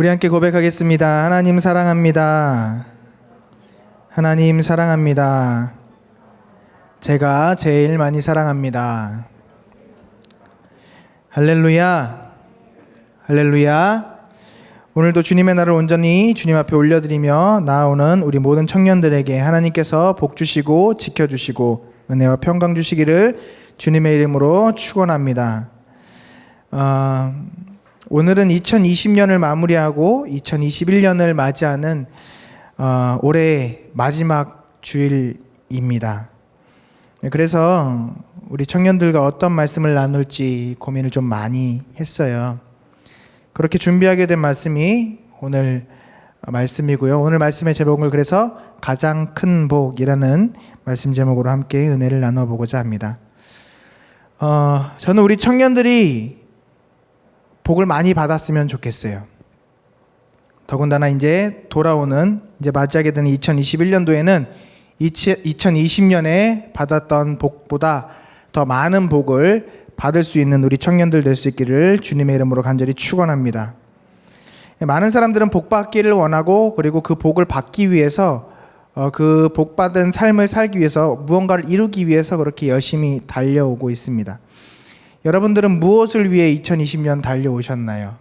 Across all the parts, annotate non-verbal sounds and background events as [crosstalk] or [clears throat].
우리 함께 고백하겠습니다. 하나님 사랑합니다. 하나님 사랑합니다. 제가 제일 많이 사랑합니다. 할렐루야. 할렐루야. 오늘도 주님의 날을 온전히 주님 앞에 올려드리며 나오는 우리 모든 청년들에게 하나님께서 복 주시고 지켜 주시고 은혜와 평강 주시기를 주님의 이름으로 축원합니다. 어, 오늘은 2020년을 마무리하고 2021년을 맞이하는 어, 올해 마지막 주일입니다. 네, 그래서 우리 청년들과 어떤 말씀을 나눌지 고민을 좀 많이 했어요. 그렇게 준비하게 된 말씀이 오늘 말씀이고요. 오늘 말씀의 제목을 그래서 가장 큰 복이라는 말씀 제목으로 함께 은혜를 나눠보고자 합니다. 어, 저는 우리 청년들이 복을 많이 받았으면 좋겠어요. 더군다나 이제 돌아오는 이제 맞이하게 되는 2021년도에는 2020년에 받았던 복보다 더 많은 복을 받을 수 있는 우리 청년들 될 수 있기를 주님의 이름으로 간절히 축원합니다. 많은 사람들은 복 받기를 원하고 그리고 그 복을 받기 위해서 어, 그 복 받은 삶을 살기 위해서 무언가를 이루기 위해서 그렇게 열심히 달려오고 있습니다. 여러분들은 무엇을 위해 2020년 달려오셨나요?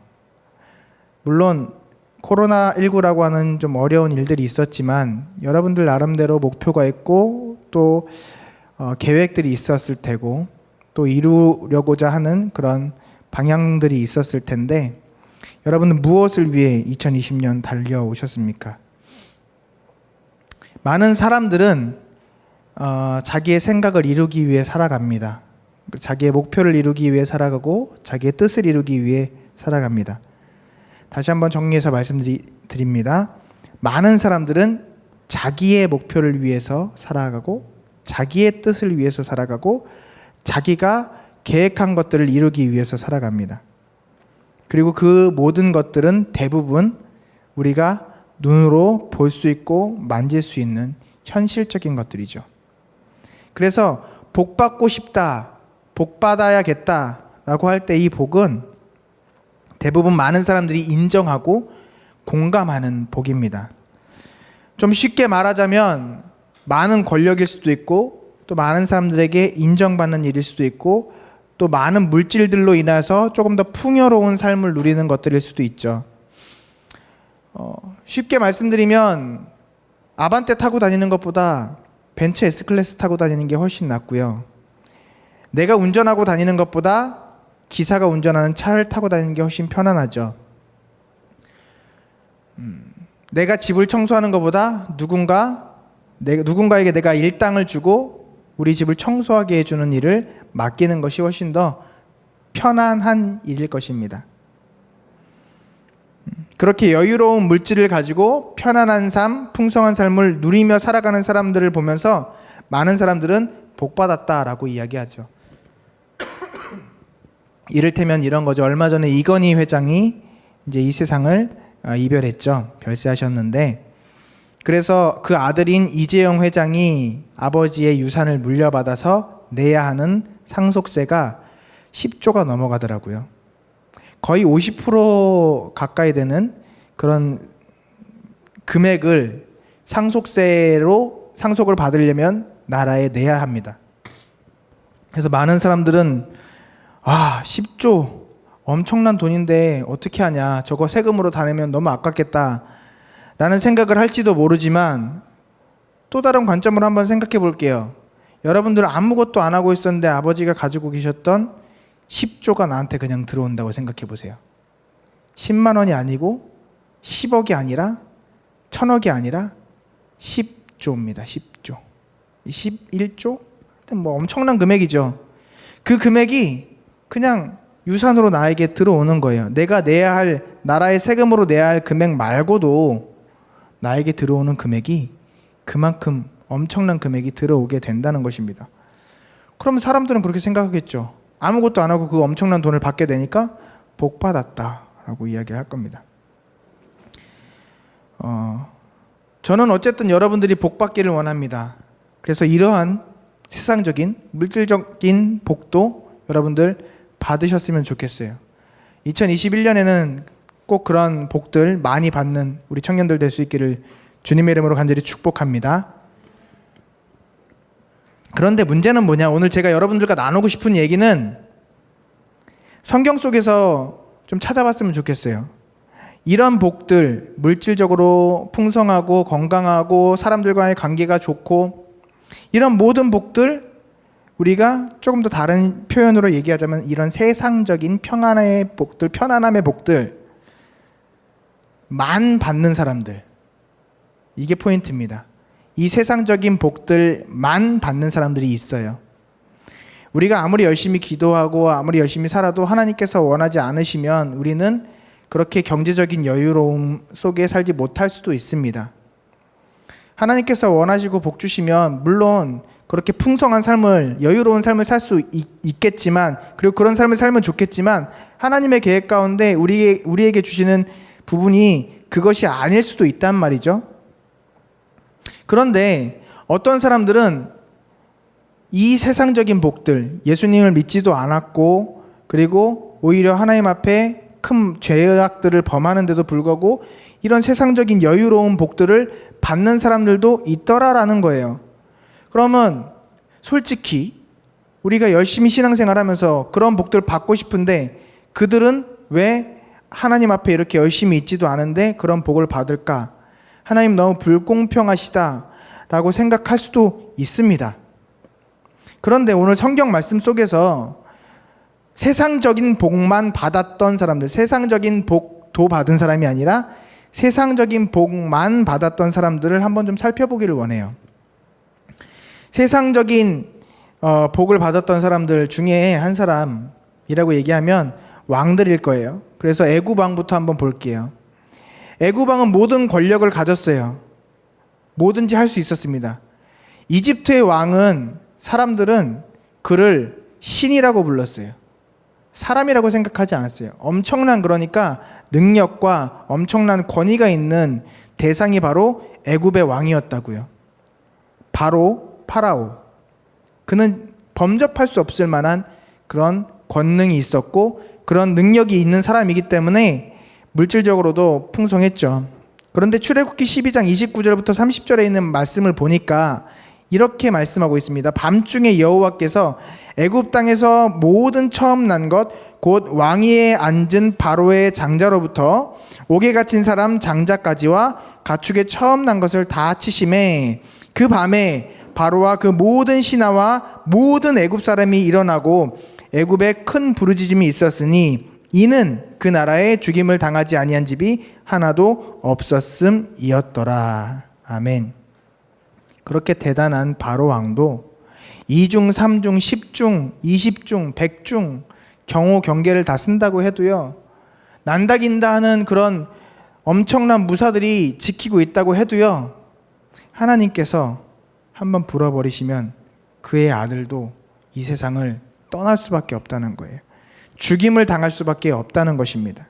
물론 코로나19라고 하는 좀 어려운 일들이 있었지만 여러분들 나름대로 목표가 있고 또 어, 계획들이 있었을 테고 또 이루려고자 하는 그런 방향들이 있었을 텐데 여러분은 무엇을 위해 2020년 달려오셨습니까? 많은 사람들은 어, 자기의 생각을 이루기 위해 살아갑니다. 자기의 목표를 이루기 위해 살아가고 자기의 뜻을 이루기 위해 살아갑니다. 다시 한번 정리해서 말씀드립니다. 많은 사람들은 자기의 목표를 위해서 살아가고 자기의 뜻을 위해서 살아가고 자기가 계획한 것들을 이루기 위해서 살아갑니다. 그리고 그 모든 것들은 대부분 우리가 눈으로 볼 수 있고 만질 수 있는 현실적인 것들이죠. 그래서 복 받고 싶다, 복 받아야겠다라고 할 때 이 복은 대부분 많은 사람들이 인정하고 공감하는 복입니다. 좀 쉽게 말하자면 많은 권력일 수도 있고 또 많은 사람들에게 인정받는 일일 수도 있고 또 많은 물질들로 인해서 조금 더 풍요로운 삶을 누리는 것들일 수도 있죠. 어, 쉽게 말씀드리면 아반떼 타고 다니는 것보다 벤츠 S 클래스 타고 다니는 게 훨씬 낫고요. 내가 운전하고 다니는 것보다 기사가 운전하는 차를 타고 다니는 게 훨씬 편안하죠. 음, 내가 집을 청소하는 것보다 누군가 내, 누군가에게 내가 일당을 주고 우리 집을 청소하게 해주는 일을 맡기는 것이 훨씬 더 편안한 일일 것입니다. 음, 그렇게 여유로운 물질을 가지고 편안한 삶, 풍성한 삶을 누리며 살아가는 사람들을 보면서 많은 사람들은 복받았다라고 이야기하죠. 이를테면 이런 거죠. 얼마 전에 이건희 회장이 이제 이 세상을 어, 이별했죠. 별세하셨는데 그래서 그 아들인 이재영 회장이 아버지의 유산을 물려받아서 내야 하는 상속세가 10조가 넘어가더라고요. 거의 50% 가까이 되는 그런 금액을 상속세로 상속을 받으려면 나라에 내야 합니다. 그래서 많은 사람들은 아, 10조 엄청난 돈인데 어떻게 하냐. 저거 세금으로 다 내면 너무 아깝겠다. 라는 생각을 할지도 모르지만 또 다른 관점으로 한번 생각해 볼게요. 여러분들은 아무것도 안 하고 있었는데 아버지가 가지고 계셨던 10조가 나한테 그냥 들어온다고 생각해 보세요. 10만 원이 아니고 10억이 아니라 1000억이 아니라 10조입니다. 10조. 11조? 뭐 엄청난 금액이죠. 그 금액이 그냥 유산으로 나에게 들어오는 거예요. 내가 내야 할 나라의 세금으로 내야 할 금액 말고도 나에게 들어오는 금액이 그만큼 엄청난 금액이 들어오게 된다는 것입니다. 그러면 사람들은 그렇게 생각하겠죠. 아무것도 안 하고 그 엄청난 돈을 받게 되니까 복 받았다라고 이야기할 겁니다. 어, 저는 어쨌든 여러분들이 복 받기를 원합니다. 그래서 이러한 세상적인 물질적인 복도 여러분들 받으셨으면 좋겠어요. 2021년에는 꼭 그런 복들 많이 받는 우리 청년들 될 수 있기를 주님의 이름으로 간절히 축복합니다. 그런데 문제는 뭐냐? 오늘 제가 여러분들과 나누고 싶은 얘기는 성경 속에서 좀 찾아봤으면 좋겠어요. 이런 복들, 물질적으로 풍성하고 건강하고 사람들과의 관계가 좋고 이런 모든 복들 우리가 조금 더 다른 표현으로 얘기하자면 이런 세상적인 평안의 복들, 편안함의 복들 만 받는 사람들 이게 포인트입니다. 이 세상적인 복들만 받는 사람들이 있어요. 우리가 아무리 열심히 기도하고 아무리 열심히 살아도 하나님께서 원하지 않으시면 우리는 그렇게 경제적인 여유로움 속에 살지 못할 수도 있습니다. 하나님께서 원하시고 복 주시면 물론 그렇게 풍성한 삶을 여유로운 삶을 살 수 있겠지만 그리고 그런 삶을 살면 좋겠지만 하나님의 계획 가운데 우리 우리에게 주시는 부분이 그것이 아닐 수도 있단 말이죠. 그런데 어떤 사람들은 이 세상적인 복들, 예수님을 믿지도 않았고, 그리고 오히려 하나님 앞에 큰 죄악들을 범하는데도 불구하고 이런 세상적인 여유로운 복들을 받는 사람들도 있더라라는 거예요. 그러면 솔직히 우리가 열심히 신앙생활 하면서 그런 복들 받고 싶은데 그들은 왜 하나님 앞에 이렇게 열심히 있지도 않은데 그런 복을 받을까? 하나님 너무 불공평하시다라고 생각할 수도 있습니다. 그런데 오늘 성경 말씀 속에서 세상적인 복만 받았던 사람들, 세상적인 복도 받은 사람이 아니라 세상적인 복만 받았던 사람들을 한번 좀 살펴보기를 원해요. 세상적인 어, 복을 받았던 사람들 중에 한 사람이라고 얘기하면 왕들일 거예요. 그래서 애구방부터 한번 볼게요. 애구방은 모든 권력을 가졌어요. 뭐든지 할 수 있었습니다. 이집트의 왕은 사람들은 그를 신이라고 불렀어요. 사람이라고 생각하지 않았어요. 엄청난 그러니까 능력과 엄청난 권위가 있는 대상이 바로 애굽의 왕이었다고요. 바로 파라오. 그는 범접할 수 없을 만한 그런 권능이 있었고 그런 능력이 있는 사람이기 때문에 물질적으로도 풍성했죠. 그런데 출애굽기 12장 29절부터 30절에 있는 말씀을 보니까 이렇게 말씀하고 있습니다. 밤중에 여호와께서 애굽 땅에서 모든 처음 난 것 곧 왕위에 앉은 바로의 장자로부터 옥에 갇힌 사람 장자까지와 가축에 처음 난 것을 다 치심에 그 밤에 바로와 그 모든 신하와 모든 애굽 사람이 일어나고 애굽에 큰 부르짖음이 있었으니 이는 그 나라에 죽임을 당하지 아니한 집이 하나도 없었음이었더라. 아멘. 그렇게 대단한 바로 왕도 2중, 3중, 10중, 20중, 100중 경호 경계를 다 쓴다고 해도요. 난다긴다 하는 그런 엄청난 무사들이 지키고 있다고 해도요. 하나님께서 한번 불어버리시면 그의 아들도 이 세상을 떠날 수밖에 없다는 거예요. 죽임을 당할 수밖에 없다는 것입니다.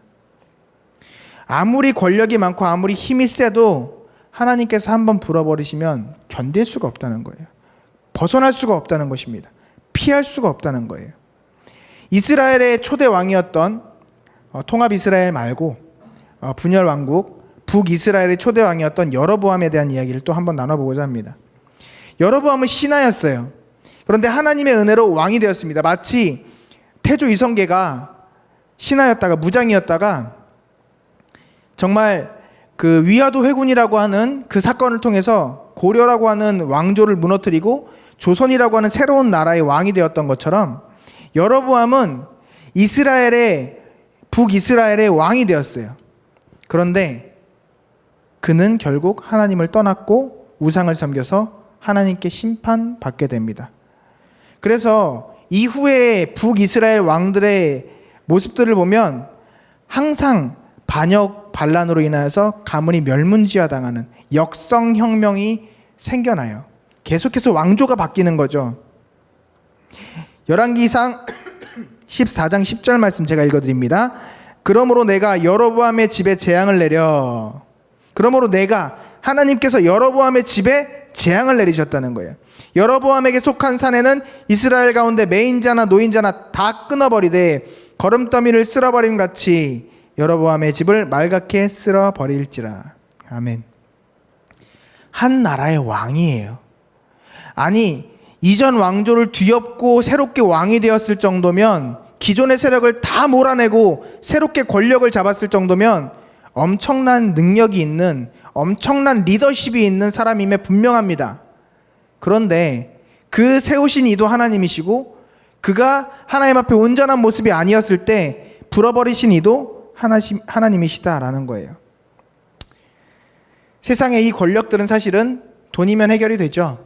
아무리 권력이 많고 아무리 힘이 세도 하나님께서 한번 불어버리시면 견딜 수가 없다는 거예요. 벗어날 수가 없다는 것입니다. 피할 수가 없다는 거예요. 이스라엘의 초대 왕이었던 어, 통합 이스라엘 말고 어, 분열 왕국 북 이스라엘의 초대 왕이었던 여로보암에 대한 이야기를 또 한번 나눠보고자 합니다. 여로보암은 신하였어요. 그런데 하나님의 은혜로 왕이 되었습니다. 마치 태조 이성계가 신하였다가 무장이었다가 정말 그 위화도 회군이라고 하는 그 사건을 통해서 고려라고 하는 왕조를 무너뜨리고 조선이라고 하는 새로운 나라의 왕이 되었던 것처럼 여로보암은 이스라엘의 북이스라엘의 왕이 되었어요. 그런데 그는 결국 하나님을 떠났고 우상을 섬겨서 하나님께 심판받게 됩니다. 그래서 이후에 북이스라엘 왕들의 모습들을 보면 항상 반역 반란으로 인하여서 가문이 멸문지화 당하는 역성 혁명이 생겨나요. 계속해서 왕조가 바뀌는 거죠. 열왕기상 14장 10절 말씀 제가 읽어 드립니다. 그러므로 내가 여로보암의 집에 재앙을 내려 그러므로 내가 하나님께서 여로보암의 집에 재앙을 내리셨다는 거예요. 여로보암에게 속한 산에는 이스라엘 가운데 매인자나 노인자나 다 끊어버리되 걸음더미를 쓸어버림 같이 여로보암의 집을 말갛게 쓸어 버릴지라. 아멘. 한 나라의 왕이에요. 아니 이전 왕조를 뒤엎고 새롭게 왕이 되었을 정도면 기존의 세력을 다 몰아내고 새롭게 권력을 잡았을 정도면 엄청난 능력이 있는 엄청난 리더십이 있는 사람임에 분명합니다. 그런데 그 세우신 이도 하나님이시고 그가 하나님 앞에 온전한 모습이 아니었을 때 불어버리신 이도 하나님이시다라는 거예요. 세상의 이 권력들은 사실은 돈이면 해결이 되죠.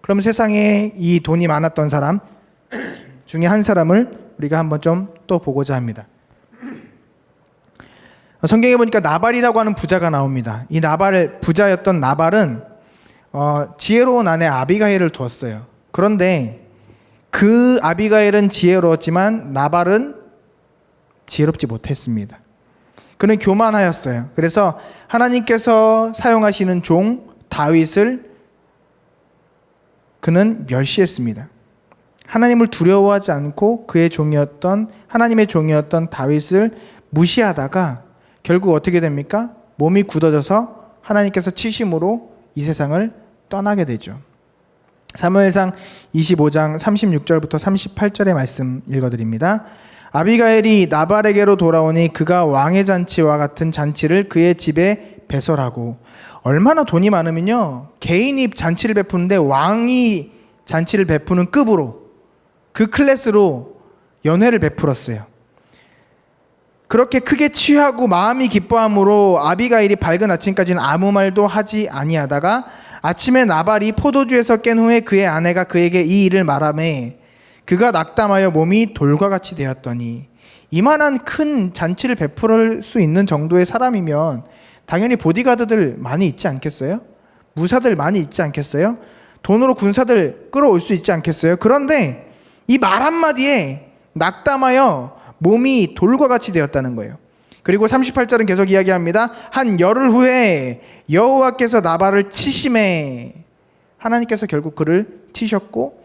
그럼 세상에 이 돈이 많았던 사람 중에 한 사람을 우리가 한번 좀 또 보고자 합니다. 성경에 보니까 나발이라고 하는 부자가 나옵니다. 이 나발 부자였던 나발은 어, 지혜로운 아내 아비가일을 두었어요. 그런데 그 아비가일은 지혜로웠지만 나발은 지혜롭지 못했습니다. 그는 교만하였어요. 그래서 하나님께서 사용하시는 종 다윗을 그는 멸시했습니다. 하나님을 두려워하지 않고 그의 종이었던 하나님의 종이었던 다윗을 무시하다가 결국 어떻게 됩니까? 몸이 굳어져서 하나님께서 치심으로 이 세상을 떠나게 되죠. 사무엘상 25장 36절부터 38절의 말씀 읽어드립니다. 아비가엘이 나발에게로 돌아오니 그가 왕의 잔치와 같은 잔치를 그의 집에 배설하고 얼마나 돈이 많으면요 개인이 잔치를 베푸는데 왕이 잔치를 베푸는 급으로 그 클래스로 연회를 베풀었어요. 그렇게 크게 취하고 마음이 기뻐함으로 아비가일이 밝은 아침까지는 아무 말도 하지 아니하다가 아침에 나발이 포도주에서 깬 후에 그의 아내가 그에게 이 일을 말하매 그가 낙담하여 몸이 돌과 같이 되었더니 이만한 큰 잔치를 베풀 수 있는 정도의 사람이면 당연히 보디가드들 많이 있지 않겠어요? 무사들 많이 있지 않겠어요? 돈으로 군사들 끌어올 수 있지 않겠어요? 그런데 이 말 한마디에 낙담하여 몸이 돌과 같이 되었다는 거예요. 그리고 38절은 계속 이야기합니다. 한 열흘 후에 여호와께서 나발을 치심해 하나님께서 결국 그를 치셨고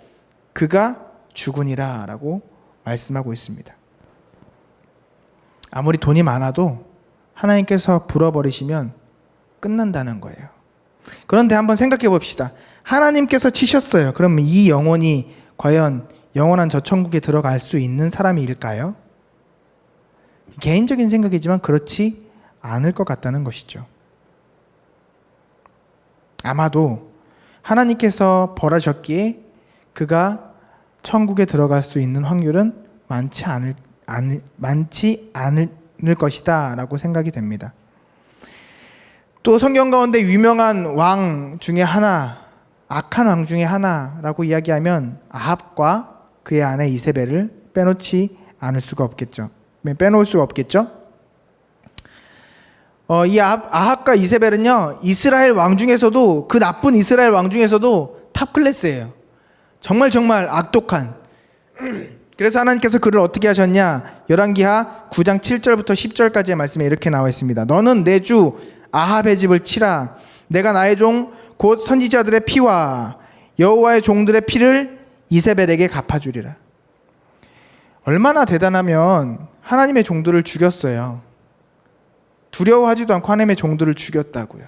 그가 죽으니라라고 말씀하고 있습니다. 아무리 돈이 많아도 하나님께서 불어버리시면 끝난다는 거예요. 그런데 한번 생각해 봅시다. 하나님께서 치셨어요. 그럼 이 영혼이 과연 영원한 저 천국에 들어갈 수 있는 사람일까요? 개인적인 생각이지만 그렇지 않을 것 같다는 것이죠. 아마도 하나님께서 벌하셨기에 그가 천국에 들어갈 수 있는 확률은 많지 않을, 않을 많지 않을 것이다 라고 생각이 됩니다. 또 성경 가운데 유명한 왕 중에 하나, 악한 왕 중에 하나라고 이야기하면 아합과 그의 아내 이세벨을 빼놓지 않을 수가 없겠죠. 빼놓을 수가 없겠죠. 어, 이 아합과 이세벨은요 이스라엘 왕 중에서도 그 나쁜 이스라엘 왕 중에서도 탑 클래스예요. 정말 정말 악독한. 그래서 하나님께서 그를 어떻게 하셨냐? 열왕기하 9장 7절부터 10절까지의 말씀에 이렇게 나와 있습니다. 너는 내 주 아합의 집을 치라. 내가 나의 종 곧 선지자들의 피와 여호와의 종들의 피를 이세벨에게 갚아주리라. 얼마나 대단하면 하나님의 종들을 죽였어요. 두려워하지도 않고 하나님의 종들을 죽였다고요.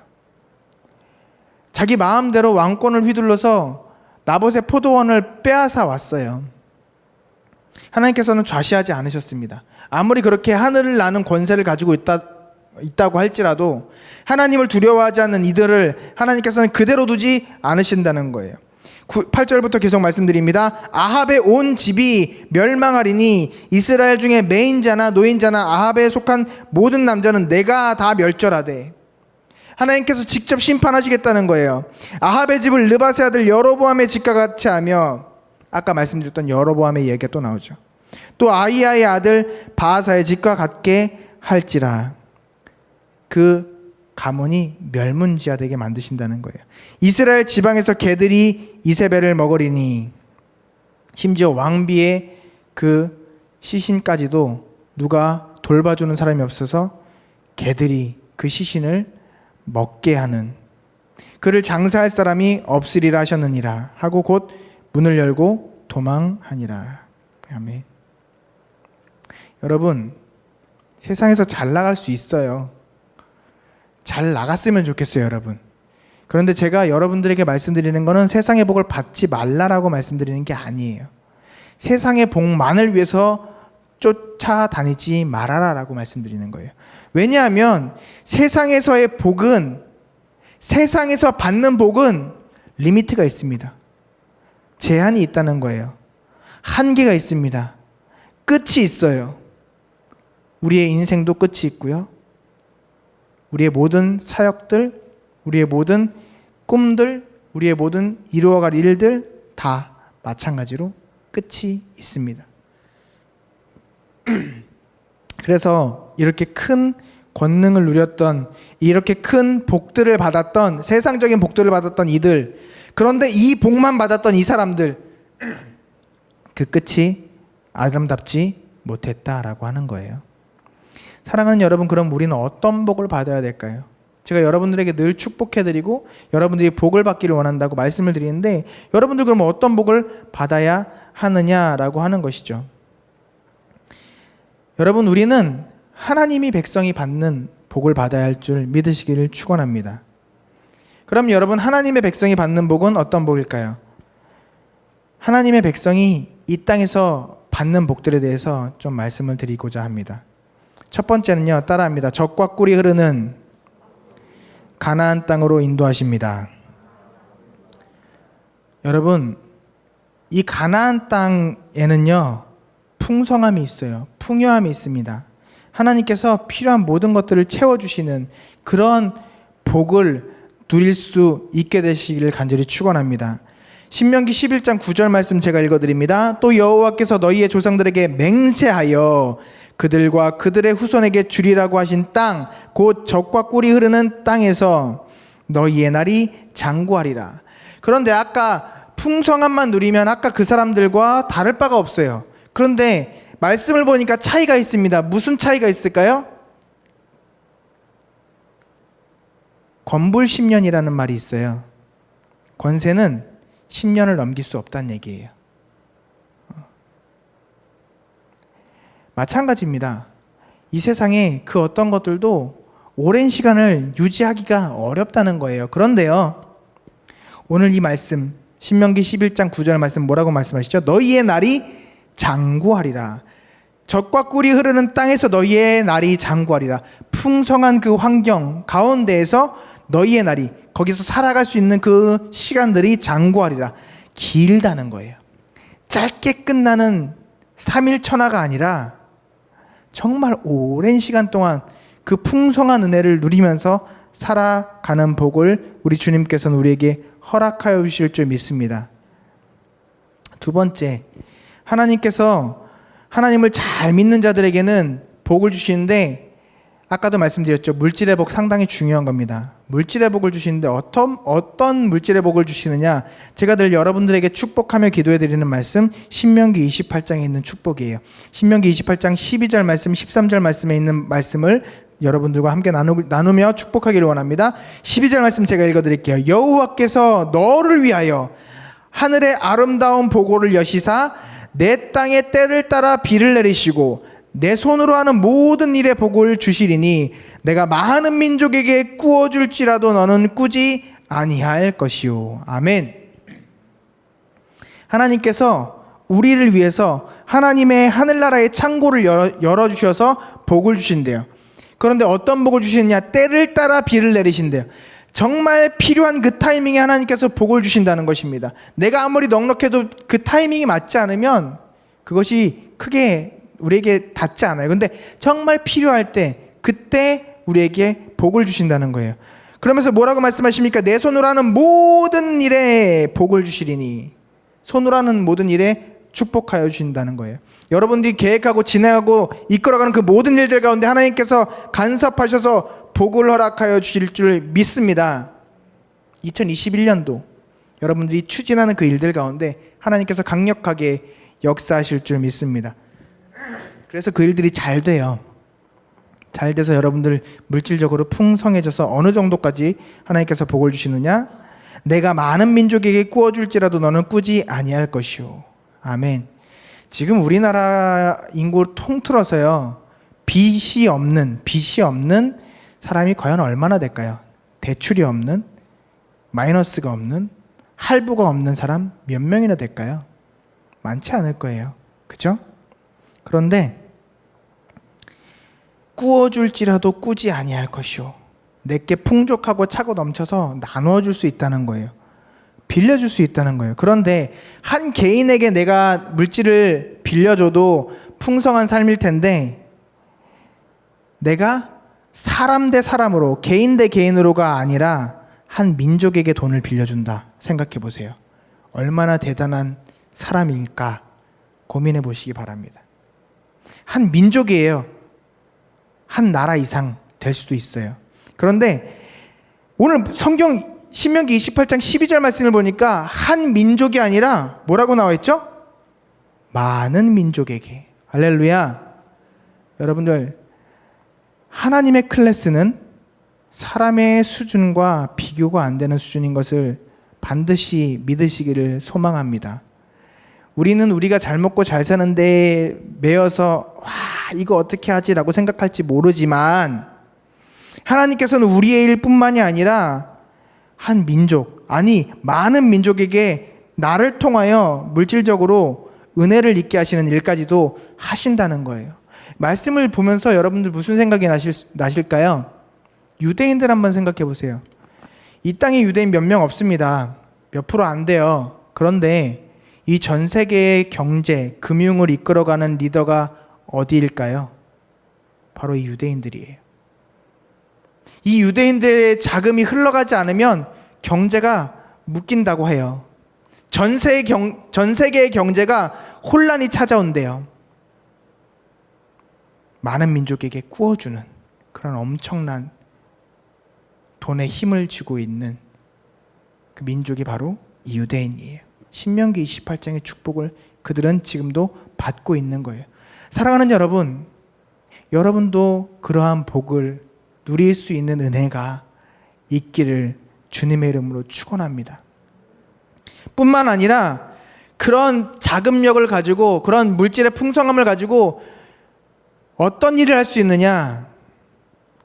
자기 마음대로 왕권을 휘둘러서 나봇의 포도원을 빼앗아 왔어요. 하나님께서는 좌시하지 않으셨습니다. 아무리 그렇게 하늘을 나는 권세를 가지고 있다, 있다고 할지라도 하나님을 두려워하지 않는 이들을 하나님께서는 그대로 두지 않으신다는 거예요. 8절부터 계속 말씀드립니다. 아합의 온 집이 멸망하리니 이스라엘 중에 매인자나 노인자나 아합에 속한 모든 남자는 내가 다 멸절하되 하나님께서 직접 심판하시겠다는 거예요. 아합의 집을 느바세 아들 여로보암의 집과 같이 하며 아까 말씀드렸던 여로보암의 얘기가 또 나오죠. 또 아이야의 아들 바하사의 집과 같게 할지라 그 가문이 멸문지하되게 만드신다는 거예요. 이스라엘 지방에서 개들이 이세벨을 먹으리니 심지어 왕비의 그 시신까지도 누가 돌봐주는 사람이 없어서 개들이 그 시신을 먹게 하는 그를 장사할 사람이 없으리라 하셨느니라 하고 곧 문을 열고 도망하니라. 아멘. 여러분 세상에서 잘 나갈 수 있어요. 잘 나갔으면 좋겠어요, 여러분. 그런데 제가 여러분들에게 말씀드리는 거는 세상의 복을 받지 말라라고 말씀드리는 게 아니에요. 세상의 복만을 위해서 쫓아다니지 말아라라고 말씀드리는 거예요. 왜냐하면 세상에서의 복은 세상에서 받는 복은 리미트가 있습니다. 제한이 있다는 거예요. 한계가 있습니다. 끝이 있어요. 우리의 인생도 끝이 있고요. 우리의 모든 사역들, 우리의 모든 꿈들, 우리의 모든 이루어갈 일들 다 마찬가지로 끝이 있습니다. [clears throat] 그래서 이렇게 큰 권능을 누렸던 이렇게 큰 복들을 받았던 세상적인 복들을 받았던 이들 그런데 이 복만 받았던 이 사람들 [clears throat] 그 끝이 아름답지 못했다라고 하는 거예요. 사랑하는 여러분 그럼 우리는 어떤 복을 받아야 될까요? 제가 여러분들에게 늘 축복해드리고 여러분들이 복을 받기를 원한다고 말씀을 드리는데 여러분들 그럼 어떤 복을 받아야 하느냐라고 하는 것이죠. 여러분 우리는 하나님이 백성이 받는 복을 받아야 할 줄 믿으시기를 축원합니다. 그럼 여러분 하나님의 백성이 받는 복은 어떤 복일까요? 하나님의 백성이 이 땅에서 받는 복들에 대해서 좀 말씀을 드리고자 합니다. 첫 번째는요. 따라합니다. 적과 꿀이 흐르는 가나안 땅으로 인도하십니다. 여러분, 이 가나안 땅에는요. 풍성함이 있어요. 풍요함이 있습니다. 하나님께서 필요한 모든 것들을 채워 주시는 그런 복을 누릴 수 있게 되시기를 간절히 축원합니다. 신명기 11장 9절 말씀 제가 읽어 드립니다. 또 여호와께서 너희의 조상들에게 맹세하여 그들과 그들의 후손에게 주리라고 하신 땅 곧 적과 꿀이 흐르는 땅에서 너희의 날이 장구하리라. 그런데 아까 풍성함만 누리면 아까 그 사람들과 다를 바가 없어요. 그런데 말씀을 보니까 차이가 있습니다. 무슨 차이가 있을까요? 권불 10년이라는 말이 있어요. 권세는 10년을 넘길 수 없다는 얘기예요. 마찬가지입니다. 이 세상에 그 어떤 것들도 오랜 시간을 유지하기가 어렵다는 거예요. 그런데요. 오늘 이 말씀 신명기 11장 9절 말씀 뭐라고 말씀하시죠? 너희의 날이 장구하리라. 적과 꿀이 흐르는 땅에서 너희의 날이 장구하리라. 풍성한 그 환경 가운데에서 너희의 날이 거기서 살아갈 수 있는 그 시간들이 장구하리라. 길다는 거예요. 짧게 끝나는 3일 천하가 아니라 정말 오랜 시간 동안 그 풍성한 은혜를 누리면서 살아가는 복을 우리 주님께서는 우리에게 허락하여 주실 줄 믿습니다. 두 번째, 하나님께서 하나님을 잘 믿는 자들에게는 복을 주시는데 아까도 말씀드렸죠. 물질의 복 상당히 중요한 겁니다. 물질의 복을 주시는데 어떤 어떤 물질의 복을 주시느냐? 제가 늘 여러분들에게 축복하며 기도해 드리는 말씀 신명기 28장에 있는 축복이에요. 신명기 28장 12절 말씀, 13절 말씀에 있는 말씀을 여러분들과 함께 나누, 나누며 축복하기를 원합니다. 12절 말씀 제가 읽어 드릴게요. 여호와께서 너를 위하여 하늘의 아름다운 보고를 여시사 내 땅의 때를 따라 비를 내리시고 내 손으로 하는 모든 일에 복을 주시리니 내가 많은 민족에게 꾸어 줄지라도 너는 꾸지 아니할 것이요. 아멘. 하나님께서 우리를 위해서 하나님의 하늘나라의 창고를 열어, 열어 주셔서 복을 주신대요. 그런데 어떤 복을 주시느냐? 때를 따라 비를 내리신대요. 정말 필요한 그 타이밍에 하나님께서 복을 주신다는 것입니다. 내가 아무리 넉넉해도 그 타이밍이 맞지 않으면 그것이 크게 우리에게 닿지 않아요. 근데 정말 필요할 때 그때 우리에게 복을 주신다는 거예요. 그러면서 뭐라고 말씀하십니까? 내 손으로 하는 모든 일에 복을 주시리니 손으로 하는 모든 일에 축복하여 주신다는 거예요. 여러분들이 계획하고 진행하고 이끌어가는 그 모든 일들 가운데 하나님께서 간섭하셔서 복을 허락하여 주실 줄 믿습니다. 2021년도 여러분들이 추진하는 그 일들 가운데 하나님께서 강력하게 역사하실 줄 믿습니다. 그래서 그 일들이 잘 돼요. 잘 돼서 여러분들 물질적으로 풍성해져서 어느 정도까지 하나님께서 복을 주시느냐? 내가 많은 민족에게 꾸어 줄지라도 너는 꾸지 아니할 것이오. 아멘. 지금 우리나라 인구 통틀어서요. 빚이 없는 빚이 없는 사람이 과연 얼마나 될까요? 대출이 없는 마이너스가 없는 할부가 없는 사람 몇 명이나 될까요? 많지 않을 거예요. 그죠? 그런데 꾸어줄지라도 꾸지 아니할 것이오. 내게 풍족하고 차고 넘쳐서 나누어 줄 수 있다는 거예요. 빌려줄 수 있다는 거예요. 그런데 한 개인에게 내가 물질을 빌려줘도 풍성한 삶일 텐데 내가 사람 대 사람으로 개인 대 개인으로가 아니라 한 민족에게 돈을 빌려준다 생각해 보세요. 얼마나 대단한 사람일까 고민해 보시기 바랍니다. 한 민족이에요. 한 나라 이상 될 수도 있어요. 그런데 오늘 성경 신명기 28장 12절 말씀을 보니까 한 민족이 아니라 뭐라고 나와 있죠? 많은 민족에게. 할렐루야. 여러분들 하나님의 클래스는 사람의 수준과 비교가 안 되는 수준인 것을 반드시 믿으시기를 소망합니다. 우리는 우리가 잘 먹고 잘 사는데 매여서 와 이거 어떻게 하지라고 생각할지 모르지만 하나님께서는 우리의 일뿐만이 아니라 한 민족 아니 많은 민족에게 나를 통하여 물질적으로 은혜를 있게 하시는 일까지도 하신다는 거예요. 말씀을 보면서 여러분들 무슨 생각이 나실, 나실까요? 유대인들 한번 생각해 보세요. 이 땅에 유대인 몇 명 없습니다. 몇 프로 안 돼요. 그런데 이 전 세계의 경제, 금융을 이끌어가는 리더가 어디일까요? 바로 이 유대인들이에요. 이 유대인들의 자금이 흘러가지 않으면 경제가 묶인다고 해요. 전 세계 경, 전 세계의 경제가 혼란이 찾아온대요. 많은 민족에게 구워주는 그런 엄청난 돈에 힘을 쥐고 있는 그 민족이 바로 이 유대인이에요. 신명기 28장의 축복을 그들은 지금도 받고 있는 거예요. 사랑하는 여러분, 여러분도 그러한 복을 누릴 수 있는 은혜가 있기를 주님의 이름으로 축원합니다. 뿐만 아니라 그런 자금력을 가지고 그런 물질의 풍성함을 가지고 어떤 일을 할 수 있느냐?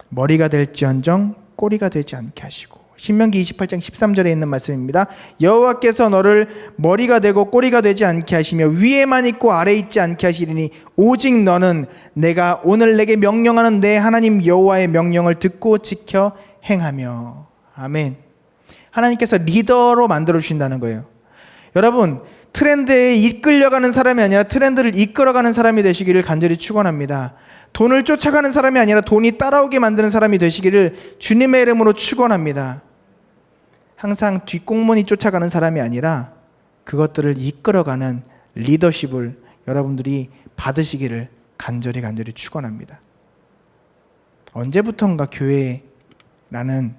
머리가 될지언정 꼬리가 되지 않게 하시고 신명기 28장 13절에 있는 말씀입니다. 여호와께서 너를 머리가 되고 꼬리가 되지 않게 하시며 위에만 있고 아래 있지 않게 하시리니 오직 너는 내가 오늘 내게 명령하는 내 하나님 여호와의 명령을 듣고 지켜 행하며 아멘. 하나님께서 리더로 만들어 주신다는 거예요. 여러분 트렌드에 이끌려가는 사람이 아니라 트렌드를 이끌어가는 사람이 되시기를 간절히 축원합니다. 돈을 쫓아가는 사람이 아니라 돈이 따라오게 만드는 사람이 되시기를 주님의 이름으로 축원합니다. 항상 뒷공문이 쫓아가는 사람이 아니라 그것들을 이끌어가는 리더십을 여러분들이 받으시기를 간절히 간절히 축원합니다. 언제부턴가 교회라는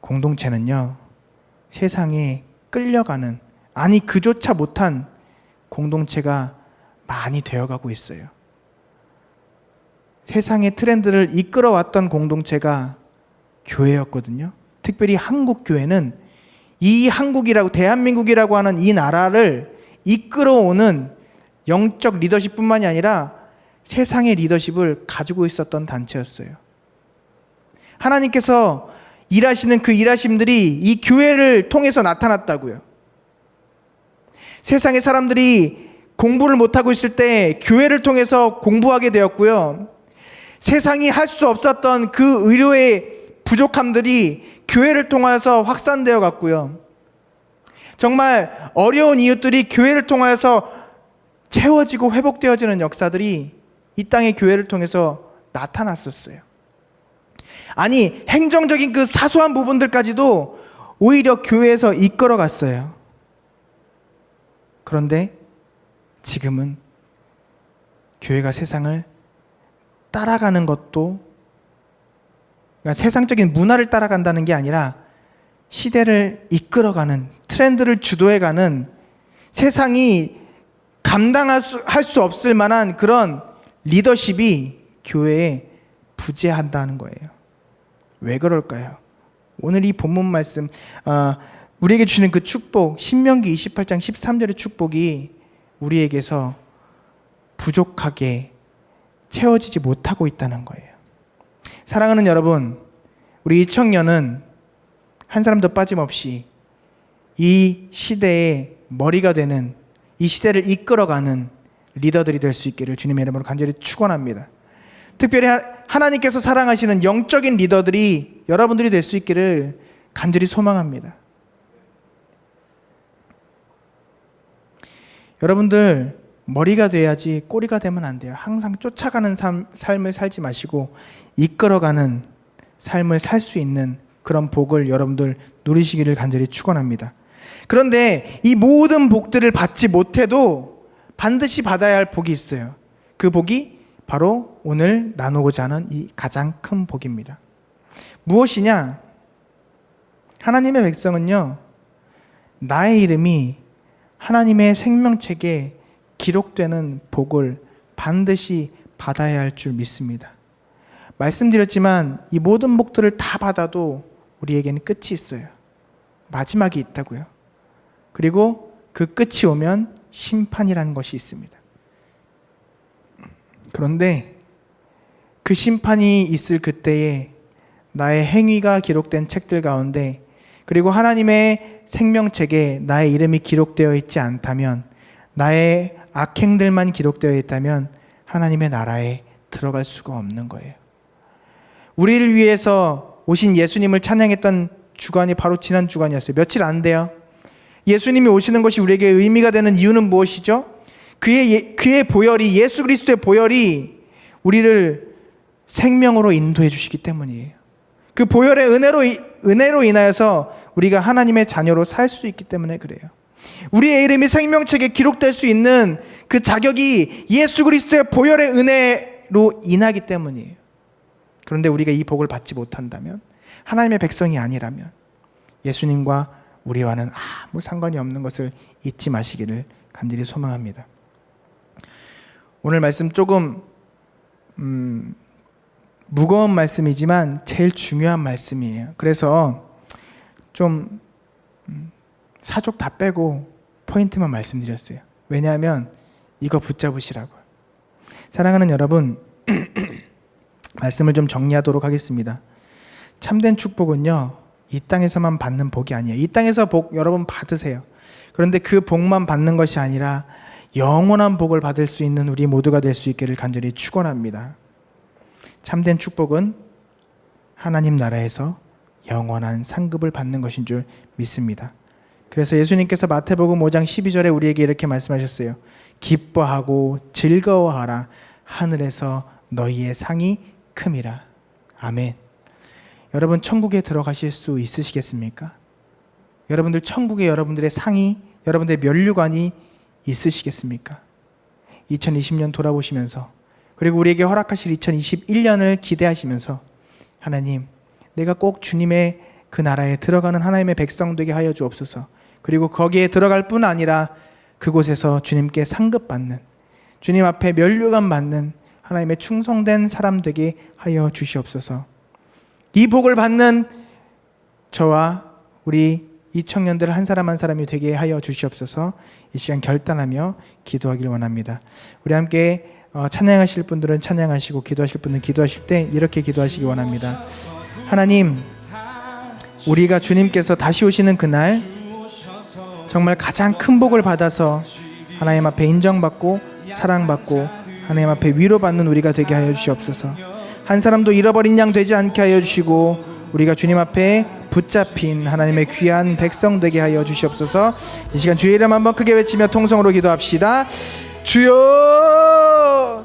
공동체는요 세상에 끌려가는 아니 그조차 못한 공동체가 많이 되어가고 있어요. 세상의 트렌드를 이끌어왔던 공동체가 교회였거든요. 특별히 한국 교회는 이 한국이라고 대한민국이라고 하는 이 나라를 이끌어오는 영적 리더십뿐만이 아니라 세상의 리더십을 가지고 있었던 단체였어요. 하나님께서 일하시는 그 일하심들이 이 교회를 통해서 나타났다고요. 세상의 사람들이 공부를 못하고 있을 때 교회를 통해서 공부하게 되었고요. 세상이 할 수 없었던 그 의료의 부족함들이 교회를 통해서 확산되어 갔고요. 정말 어려운 이웃들이 교회를 통해서 채워지고 회복되어지는 역사들이 이 땅의 교회를 통해서 나타났었어요. 아니, 행정적인 그 사소한 부분들까지도 오히려 교회에서 이끌어 갔어요. 그런데 지금은 교회가 세상을 따라가는 것도 그러니까 세상적인 문화를 따라간다는 게 아니라 시대를 이끌어가는 트렌드를 주도해가는 세상이 감당할 수, 할 수 없을 만한 그런 리더십이 교회에 부재한다는 거예요. 왜 그럴까요? 오늘 이 본문 말씀 아, 우리에게 주는 그 축복 신명기 28장 13절의 축복이 우리에게서 부족하게 채워지지 못하고 있다는 거예요. 사랑하는 여러분, 우리 이 청년은 한 사람도 빠짐없이 이 시대의 머리가 되는 이 시대를 이끌어가는 리더들이 될 수 있기를 주님의 이름으로 간절히 축원합니다. 특별히 하- 하나님께서 사랑하시는 영적인 리더들이 여러분들이 될 수 있기를 간절히 소망합니다. 여러분들 머리가 돼야지 꼬리가 되면 안 돼요. 항상 쫓아가는 삶, 삶을 살지 마시고 이끌어가는 삶을 살 수 있는 그런 복을 여러분들 누리시기를 간절히 축원합니다. 그런데 이 모든 복들을 받지 못해도 반드시 받아야 할 복이 있어요. 그 복이 바로 오늘 나누고자 하는 이 가장 큰 복입니다. 무엇이냐? 하나님의 백성은요, 나의 이름이 하나님의 생명책에 기록되는 복을 반드시 받아야 할 줄 믿습니다. 말씀드렸지만 이 모든 복들을 다 받아도 우리에게는 끝이 있어요. 마지막이 있다고요. 그리고 그 끝이 오면 심판이라는 것이 있습니다. 그런데 그 심판이 있을 그때에 나의 행위가 기록된 책들 가운데 그리고 하나님의 생명책에 나의 이름이 기록되어 있지 않다면 나의 악행들만 기록되어 있다면 하나님의 나라에 들어갈 수가 없는 거예요. 우리를 위해서 오신 예수님을 찬양했던 주간이 바로 지난 주간이었어요. 며칠 안 돼요. 예수님이 오시는 것이 우리에게 의미가 되는 이유는 무엇이죠? 그의 예- 그의 보혈이 예수 그리스도의 보혈이 우리를 생명으로 인도해 주시기 때문이에요. 그 보혈의 은혜로 이- 은혜로 인하여서 우리가 하나님의 자녀로 살 수 있기 때문에 그래요. 우리의 이름이 생명책에 기록될 수 있는 그 자격이 예수 그리스도의 보혈의 은혜로 인하기 때문이에요. 그런데 우리가 이 복을 받지 못한다면 하나님의 백성이 아니라면 예수님과 우리와는 아무 상관이 없는 것을 잊지 마시기를 간절히 소망합니다. 오늘 말씀 조금 음, 무거운 말씀이지만 제일 중요한 말씀이에요. 그래서 좀 음, 사족 다 빼고 포인트만 말씀드렸어요. 왜냐하면 이거 붙잡으시라고. 사랑하는 여러분, [clears throat] 말씀을 좀 정리하도록 하겠습니다. 참된 축복은요, 이 땅에서만 받는 복이 아니에요. 이 땅에서 복 여러분 받으세요. 그런데 그 복만 받는 것이 아니라 영원한 복을 받을 수 있는 우리 모두가 될 수 있기를 간절히 축원합니다. 참된 축복은 하나님 나라에서 영원한 상급을 받는 것인 줄 믿습니다. 그래서 예수님께서 마태복음 5장 12절에 우리에게 이렇게 말씀하셨어요. 기뻐하고 즐거워하라. 하늘에서 너희의 상이 큼이라. 아멘. 여러분 천국에 들어가실 수 있으시겠습니까? 여러분들 천국에 여러분들의 상이 여러분들의 면류관이 있으시겠습니까? 2020년 돌아보시면서 그리고 우리에게 허락하실 2021년을 기대하시면서 하나님 내가 꼭 주님의 그 나라에 들어가는 하나님의 백성 되게 하여 주옵소서. 그리고 거기에 들어갈 뿐 아니라 그곳에서 주님께 상급받는 주님 앞에 면류관 받는 하나님의 충성된 사람 되게 하여 주시옵소서. 이 복을 받는 저와 우리 이 청년들 한 사람 한 사람이 되게 하여 주시옵소서. 이 시간 결단하며 기도하길 원합니다. 우리 함께 어, 찬양하실 분들은 찬양하시고 기도하실 분은 기도하실 때 이렇게 기도하시기 원합니다. 하나님, 우리가 주님께서 다시 오시는 그날 정말 가장 큰 복을 받아서 하나님 앞에 인정받고 사랑받고 하나님 앞에 위로받는 우리가 되게 하여 주시옵소서. 한 사람도 잃어버린 양 되지 않게 하여 주시고 우리가 주님 앞에 붙잡힌 하나님의 귀한 백성 되게 하여 주시옵소서. 이 시간 주의 이름 한번 크게 외치며 통성으로 기도합시다. 주여